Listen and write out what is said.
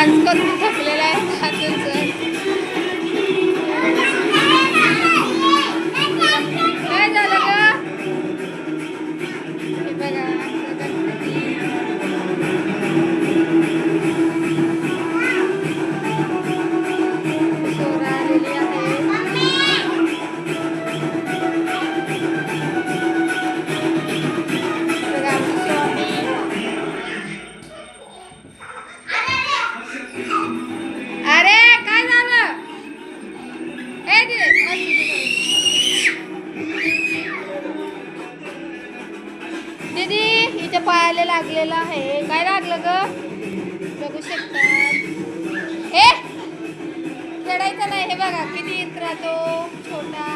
Ăn cơm. दीदी हिच्या पायाला लागलेलं आहे. काय लागलं ग? बघू शकतात हे! चढायचं नाही हे बघा किती येत राहतो छोटा.